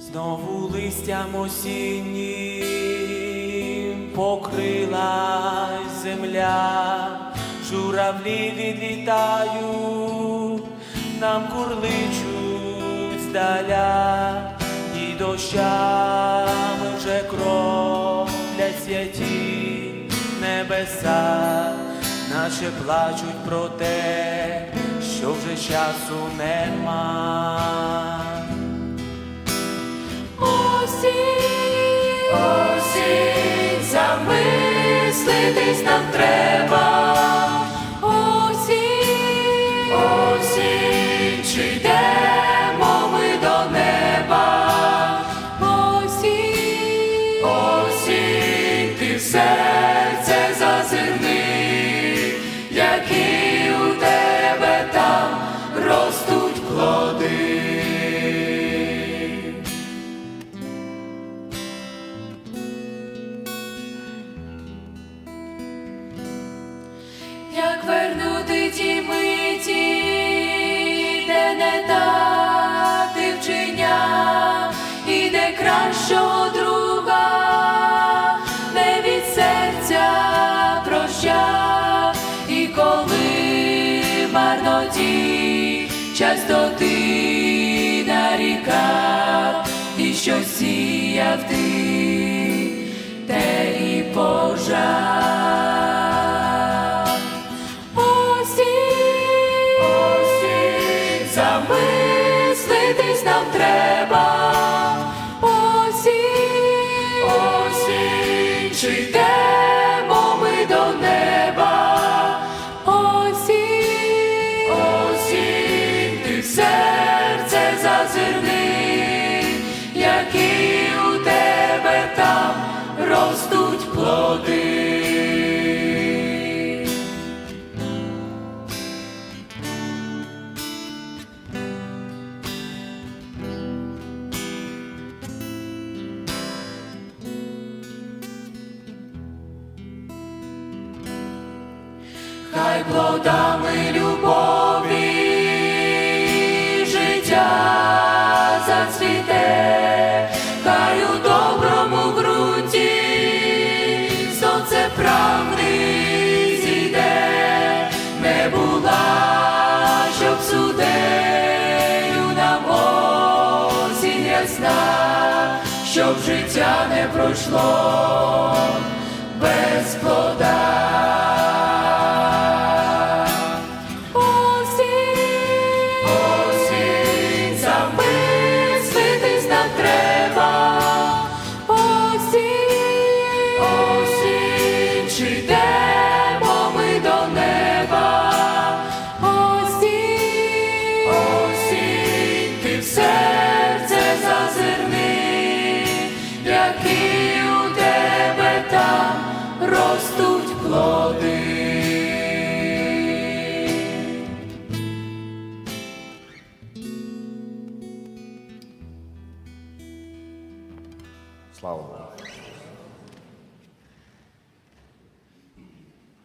Знову листям осіннім покрилась земля, журавлі відлітають, нам курличуть здаля, і дощами вже кроплять святі небеса, наче плачуть про те, що вже часу нема. Осінь, осінь, замислитись нам треба. Як вернути ті миті, де не дати вчення, і де кращого друга, не від серця проща, і коли в марноті часто ти нарікав, і що сіяв ти, Хай плодами любові життя зацвіте, хай у доброму ґрунті сонце правди зійде, не була, щоб судею нам осінь ясна, щоб життя не пройшло без плода. зерни, які у тебе там ростуть плоди. Слава Богу!